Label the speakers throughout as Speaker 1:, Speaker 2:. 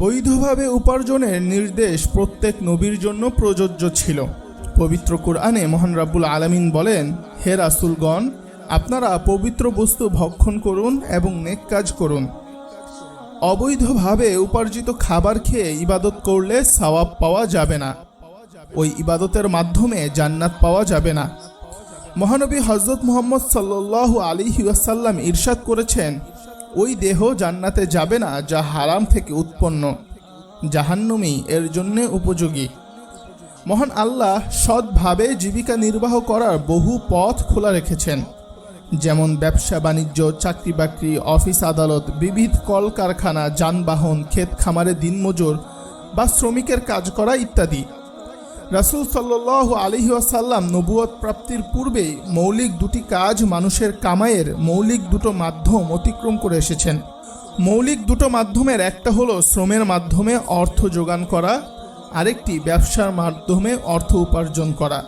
Speaker 1: বৈধভাবে উপার্জনের নির্দেশ প্রত্যেক নবীর জন্য প্রযোজ্য ছিল। পবিত্র কোরআনে মহান রাব্বুল আলামিন বলেন, হে রাসুলগণ, আপনারা পবিত্র বস্তু ভক্ষণ করুন এবং নেক কাজ করুন। অবৈধভাবে উপার্জিত খাবার খেয়ে ইবাদত করলে সওয়াব পাওয়া যাবে না। ওই ইবাদতের মাধ্যমে জান্নাত পাওয়া যাবে না। মহানবী হজরত মোহাম্মদ সাল্লাল্লাহু আলাইহি ওয়াসাল্লাম ইরশাদ করেছেন ওই দেহ জান্নাতে যাবে না, যা হারাম থেকে উৎপন্ন। জাহান্নমি এর জন্য উপযোগী। মহান আল্লাহ সৎভাবে জীবিকা নির্বাহ করার বহু পথ খোলা রেখেছেন। যেমন ব্যবসা, বাণিজ্য চাকরি বাকরি অফিস আদালত, বিবিধ কলকারখানা, যানবাহন, ক্ষেত খামারে দিনমজুর বা শ্রমিকের কাজ করা ইত্যাদি। রাসুল সাল্লাহ আলহি আসাল্লাম নবুয়ত প্রাপ্তির পূর্বেই মৌলিক দুটি কাজ মানুষের কামাইয়ের মৌলিক দুটো মাধ্যম অতিক্রম করে এসেছেন। মৌলিক দুটো মাধ্যমের একটা হলো শ্রমের মাধ্যমে অর্থ যোগান করা, আরেকটি ব্যবসার মাধ্যমে অর্থ উপার্জন করা।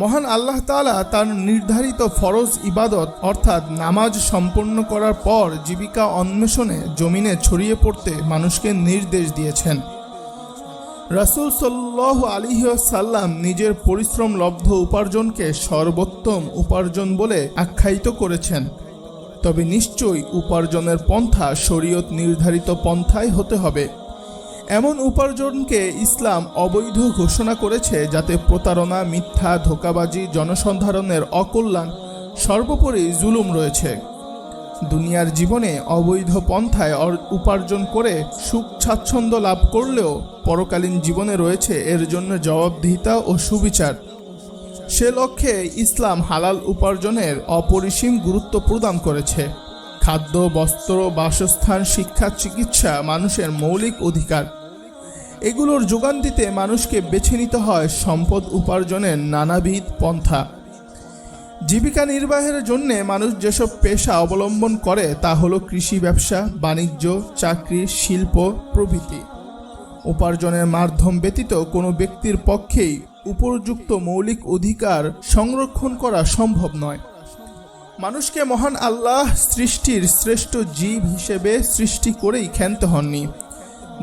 Speaker 1: মহান আল্লাহ তাআলা তার নির্ধারিত ফরজ ইবাদত অর্থাৎ নামাজ সম্পন্ন করার পর জীবিকা অন্বেষণে জমিনে ছড়িয়ে পড়তে মানুষকে নির্দেশ দিয়েছেন। রাসুল সাল্লাহ আলিহাসাল্লাম নিজের পরিশ্রম লব্ধ উপার্জনকে সর্বোত্তম উপার্জন বলে আখ্যায়িত করেছেন। তবে নিশ্চয়ই উপার্জনের পন্থা শরীয়ত নির্ধারিত পন্থায় হতে হবে। এমন উপার্জনকে ইসলাম অবৈধ ঘোষণা করেছে যাতে প্রতারণা, মিথ্যা, ধোকাবাজি, জনসন্ধারণের অকল্যাণ সর্বোপরি জুলুম রয়েছে। দুনিয়ার জীবনে অবৈধ পন্থায় উপার্জন করে সুখ স্বাচ্ছন্দ্য লাভ করলেও পরকালীন জীবনে রয়েছে এর জন্য জবাবদিহিতা ও সুবিচার। সে লক্ষ্যে ইসলাম হালাল উপার্জনের অপরিসীম গুরুত্ব প্রদান করেছে। খাদ্য, বস্ত্র, বাসস্থান, শিক্ষা, চিকিৎসা মানুষের মৌলিক অধিকার। এগুলোর যোগান দিতে মানুষকে বেছে নিতে হয় সম্পদ উপার্জনের নানাবিধ পন্থা। জীবিকা নির্বাহের জন্যে মানুষ যেসব পেশা অবলম্বন করে তা হলো কৃষি ব্যবসা, বাণিজ্য, চাকরি, শিল্প, প্রভৃতি। উপার্জনের মাধ্যম ব্যতীত কোনো ব্যক্তির পক্ষেই উপযুক্ত মৌলিক অধিকার সংরক্ষণ করা সম্ভব নয়। মানুষকে মহান আল্লাহ সৃষ্টির শ্রেষ্ঠ জীব হিসেবে সৃষ্টি করেই ক্ষান্ত হননি।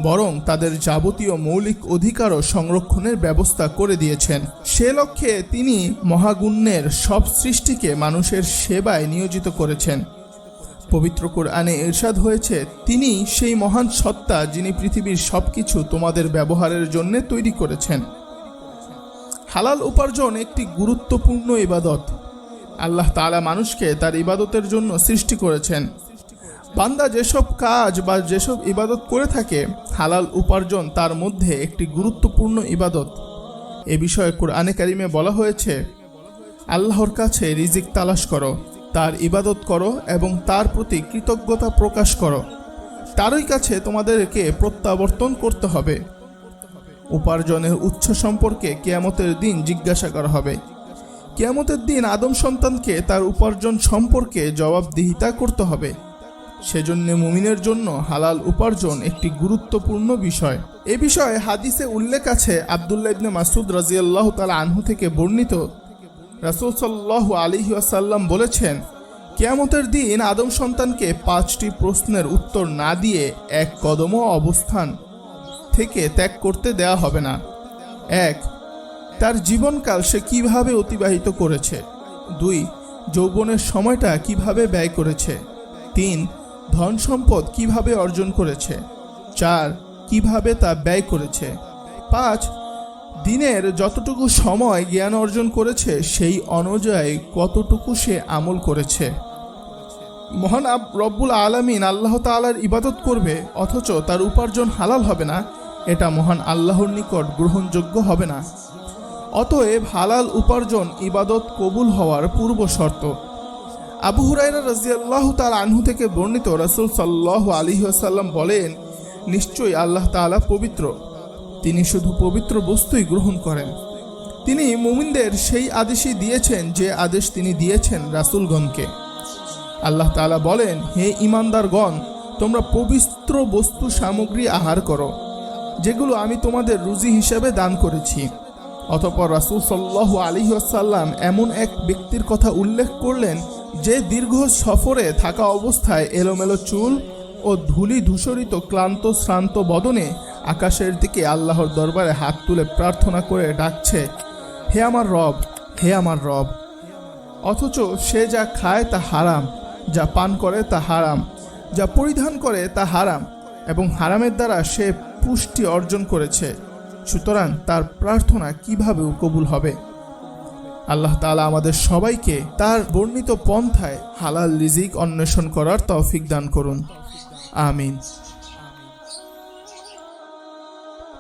Speaker 1: বরং তাদের যাবতীয় মৌলিক অধিকারও সংরক্ষণের ব্যবস্থা করে দিয়েছেন। সে লক্ষ্যে তিনি মহাগুণ্যের সব সৃষ্টিকে মানুষের সেবায় নিয়োজিত করেছেন। পবিত্র কোরআনে ইরশাদ হয়েছে, তিনি সেই মহান সত্তা যিনি পৃথিবীর সবকিছু তোমাদের ব্যবহারের জন্য তৈরি করেছেন। হালাল উপার্জন একটি গুরুত্বপূর্ণ ইবাদত। আল্লাহ তাআলা মানুষকে তার ইবাদতের জন্য সৃষ্টি করেছেন। বান্দা যেসব কাজ বা যেসব ইবাদত করে থাকে, হালাল উপার্জন তার মধ্যে একটি গুরুত্বপূর্ণ ইবাদত। এ বিষয়ে কোরআনে কারিমে বলা হয়েছে, আল্লাহর কাছে রিজিক তালাশ করো, তার ইবাদত করো এবং তার প্রতি কৃতজ্ঞতা প্রকাশ করো। তারই কাছে তোমাদেরকে প্রত্যাবর্তন করতে হবে। উপার্জনের উৎস সম্পর্কে কেয়ামতের দিন জিজ্ঞাসা করা হবে। কেয়ামতের দিন আদম সন্তানকে তার উপার্জন সম্পর্কে জবাবদিহিতা করতে হবে। সেজন্য মুমিনের জন্য হালাল উপার্জন একটি গুরুত্বপূর্ণ বিষয়। এ বিষয়ে হাদিসে উল্লেখ আছে, আবদুল্লাহ ইবনে মাসুদ রাজিয়াল্লাহ তালা আনহু থেকে বর্ণিত। রাসুল সাল্লাহ আলিহি আসাল্লাম বলেছেন, কেয়ামতের দিন আদম সন্তানকে পাঁচটি প্রশ্নের উত্তর না দিয়ে এক কদমও অবস্থান থেকে ত্যাগ করতে দেওয়া হবে না। এক, তার জীবনকাল সে কীভাবে অতিবাহিত করেছে? দুই, যৌবনের সময়টা কীভাবে ব্যয় করেছে? তিন ধন সম্পদ কীভাবে অর্জন করেছে? চার, কীভাবে তা ব্যয় করেছে? পাঁচ, দিনের যতটুকু সময় জ্ঞান অর্জন করেছে, সেই অনুযায়ী কতটুকু সে আমল করেছে? মহান আব- রব্বুল আলমিন আল্লাহ তালার ইবাদত করবে, অথচ তার উপার্জন হালাল হবে না, এটা মহান আল্লাহর নিকট গ্রহণযোগ্য হবে না। অতএব হালাল উপার্জন ইবাদত কবুল হওয়ার পূর্ব শর্ত। আবু হুরাইরা রাজিয়াল্লাহ তার আনহু থেকে বর্ণিত রাসূল সাল্লাহ আলী আসাল্লাম বলেন, নিশ্চয়ই আল্লাহ তাআলা পবিত্র। তিনি শুধু পবিত্র বস্তুই গ্রহণ করেন। তিনি মুমিনদের সেই আদেশই দিয়েছেন যে আদেশ তিনি দিয়েছেন রাসূলগণকে। আল্লাহ তাআলা বলেন, হে ইমানদারগণ তোমরা পবিত্র বস্তু সামগ্রী আহার করো, যেগুলো আমি তোমাদের রুজি হিসেবে দান করেছি। অতপর রাসূল সাল্লাহ আলী আসাল্লাম এমন এক ব্যক্তির কথা উল্লেখ করলেন যে দীর্ঘ সফরে থাকা অবস্থায় এলোমেলো চুল ও ধূলি ধূসরিত ক্লান্ত শ্রান্ত বদনে আকাশের দিকে আল্লাহর দরবারে হাত তুলে প্রার্থনা করে ডাকছে, হে আমার রব, হে আমার রব। অথচ সে যা খায় তা হারাম, যা পান করে তা হারাম, যা পরিধান করে তা হারাম, এবং হারামের দ্বারা সে পুষ্টি অর্জন করেছে। সুতরাং তার প্রার্থনা কীভাবে কবুল হবে? আল্লাহ তালা আমাদের সবাইকে তার বর্ণিত পন্থায় হালাল রিজিক অন্বেষণ করার তৌফিক দান করুন। আমিন।